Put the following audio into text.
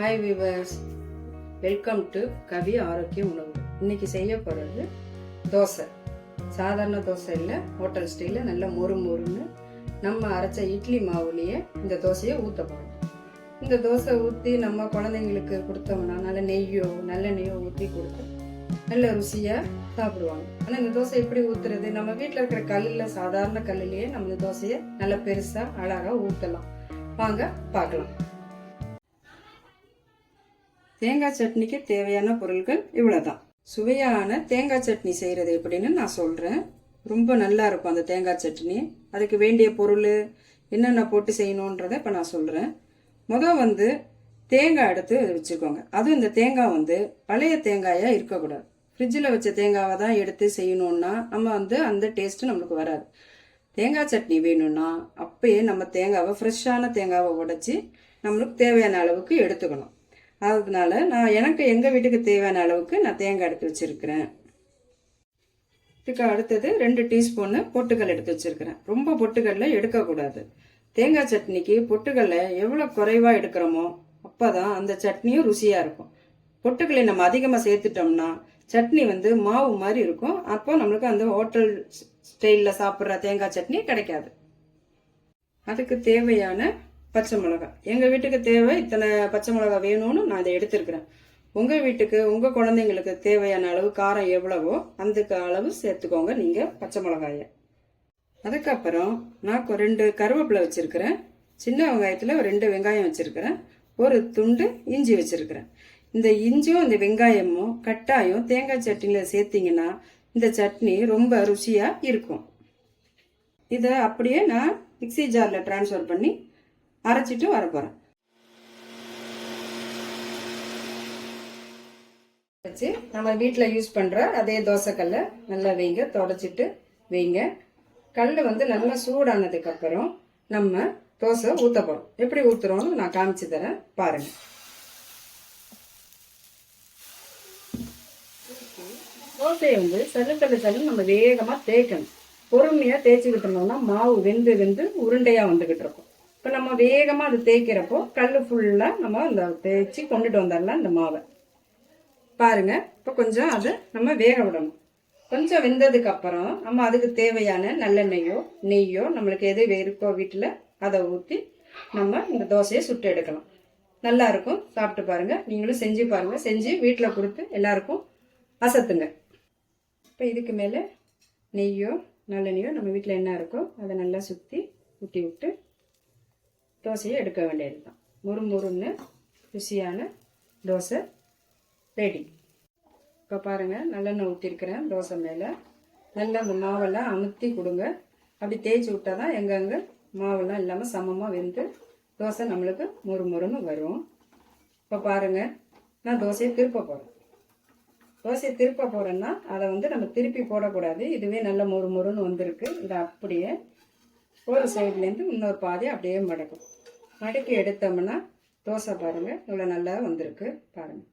Viewers welcome to Kavi ஆரோக்கிய உணவு இன்னைக்கு செய்ய போகிறது தோசை. சாதாரண தோசை இல்லை ஹோட்டல் ஸ்டைலில் நல்ல மொறு மொறுன்னு நம்ம அரைச்ச இட்லி மாவுலேயே இந்த தோசையை ஊற்ற போகிறோம் இந்த தோசை ஊற்றி நம்ம குழந்தைங்களுக்கு கொடுத்தோம்னா நல்ல நெய்யோ நல்ல நெய்யோ ஊற்றி கொடுத்து நல்ல ருசியாக சாப்பிடுவாங்க. ஆனால் இந்த தோசை எப்படி ஊற்றுறது நம்ம வீட்டில் இருக்கிற கல்லில் சாதாரண கல்லுலேயே நம்ம இந்த தோசையை நல்ல பெருசாக அழகாக ஊற்றலாம் வாங்க பார்க்கலாம். தேங்காய் சட்னிக்கு தேவையான பொருட்கள் இவ்வளோ தான் சுவையான தேங்காய் சட்னி செய்கிறது எப்படின்னு நான் சொல்கிறேன் ரொம்ப நல்லா இருக்கும் அந்த தேங்காய் சட்னி. அதுக்கு வேண்டிய பொருள் என்னென்ன போட்டு செய்யணுன்றதை இப்போ நான் சொல்கிறேன் முதல் வந்து தேங்காய் எடுத்து வச்சுக்கோங்க. அதுவும் இந்த தேங்காய் வந்து பழைய தேங்காயாக இருக்கக்கூடாது. ஃப்ரிட்ஜில் வச்ச தேங்காவை தான் எடுத்து செய்யணுன்னா நம்ம வந்து அந்த டேஸ்ட்டு நம்மளுக்கு வராது. தேங்காய் சட்னி வேணும்னா அப்பயே நம்ம தேங்காவை ஃப்ரெஷ்ஷான தேங்காவை உடச்சி நம்மளுக்கு தேவையான அளவுக்கு எடுத்துக்கணும். அதனால நான் எனக்கு எங்கள் வீட்டுக்கு தேவையான அளவுக்கு நான் தேங்காய் எடுத்து வச்சிருக்கிறேன். இதுக்கு அடுத்தது ரெண்டு டீஸ்பூன்னு பொட்டுக்கல் எடுத்து வச்சிருக்கிறேன். ரொம்ப பொட்டுக்கல்ல எடுக்கக்கூடாது. தேங்காய் சட்னிக்கு பொட்டுக்கல்லை எவ்வளோ குறைவாக எடுக்கிறோமோ அப்போ தான் அந்த சட்னியும் ருசியாக இருக்கும். பொட்டுக்கல்லை நம்ம அதிகமாக சேர்த்துட்டோம்னா சட்னி வந்து மாவு மாதிரி இருக்கும். அப்போ நம்மளுக்கு அந்த ஹோட்டல் ஸ்டைலில் சாப்பிட்ற தேங்காய் சட்னி கிடைக்காது. அதுக்கு தேவையான பச்சை மிளகாய் எங்கள் வீட்டுக்கு தேவை இத்தனை பச்சை மிளகாய் வேணும்னு நான் இதை எடுத்திருக்கிறேன். உங்கள் வீட்டுக்கு உங்கள் குழந்தைங்களுக்கு தேவையான அளவு காரம் எவ்வளவோ அந்த அளவு சேர்த்துக்கோங்க நீங்கள் பச்சை மிளகாயை. அதுக்கப்புறம் நான் ரெண்டு கருவேப்பிலை வச்சுருக்கிறேன். சின்ன வெங்காயத்தில் ரெண்டு வெங்காயம் வச்சுருக்கிறேன். ஒரு துண்டு இஞ்சி வச்சுருக்கிறேன். இந்த இஞ்சியும் இந்த வெங்காயமும் கட்டாயம் தேங்காய் சட்னியில் சேர்த்திங்கன்னா இந்த சட்னி ரொம்ப ருசியாக இருக்கும். இதை அப்படியே நான் மிக்ஸி ஜாரில் ட்ரான்ஸ்ஃபர் பண்ணி அரைச்சிட்டு வர போகிறேன் வச்சு நம்ம வீட்டில் யூஸ் பண்ணுற அதே தோசைக்கல்லை நல்லா வைங்க தொடச்சிட்டு வைங்க. கல் வந்து நல்லா சூடானதுக்கப்புறம் நம்ம தோசை ஊற்ற போகிறோம் எப்படி ஊற்றுறோம்னு நான் காமிச்சு தரேன். பாருங்கள் தோசையை வந்து சல்லுக்கல்ல சல்லு நம்ம வேகமாக தேய்க்கணும். பொறுமையாக தேய்ச்சி விட்டுருந்தோம்னா மாவு வெந்து வெந்து உருண்டையாக வந்துக்கிட்டு இருக்கும். இப்போ நம்ம வேகமாக அது தேய்க்கிறப்போ கல் ஃபுல்லாக நம்ம அந்த தேய்ச்சி கொண்டுட்டு வந்துடலாம் இந்த மாவை. பாருங்க இப்போ கொஞ்சம் அதை நம்ம வேக விடணும். கொஞ்சம் வெந்ததுக்கு அப்புறம் நம்ம அதுக்கு தேவையான நல்லெண்ணெயோ நெய்யோ நம்மளுக்கு எது இருக்கோ வீட்டில் அதை ஊற்றி நம்ம இந்த தோசையை சுட்டு எடுக்கலாம். நல்லா இருக்கும். சாப்பிட்டு பாருங்க. நீங்களும் செஞ்சு பாருங்க. செஞ்சு வீட்டில் கொடுத்து எல்லாருக்கும் அசத்துங்க. இப்போ இதுக்கு மேலே நெய்யோ நல்லெண்ணெயோ நம்ம வீட்டில் என்ன இருக்கோ அதை நல்லா சுற்றி ஊற்றி விட்டு தோசையை எடுக்க வேண்டியது தான். முறு ருசியான தோசை ரெடி இப்போ பாருங்கள் நல்லெண்ணெய் ஊற்றிருக்கிறேன் தோசை மேலே. நல்லா அந்த மாவெல்லாம் அமுத்தி கொடுங்க. அப்படி தேய்ச்சி விட்டா தான் எங்கெங்கே மாவெல்லாம் இல்லாமல் சமமாக வெந்து தோசை நம்மளுக்கு முறுமுறுன்னு வரும். இப்போ பாருங்கள் நான் தோசையை திருப்ப போகிறேன் தோசையை திருப்ப போகிறேன்னா அதை வந்து நம்ம திருப்பி போடக்கூடாது. இதுவே நல்ல முறுமுறுன்னு வந்திருக்கு. இதை அப்படியே ஒரு சைட்லேருந்து இன்னொரு பாதையை அப்படியே மடக்கும். மடக்கி எடுத்தோம்னா தோசை பாருங்கள் இவ்வளோ நல்லா வந்திருக்கு பாருங்கள்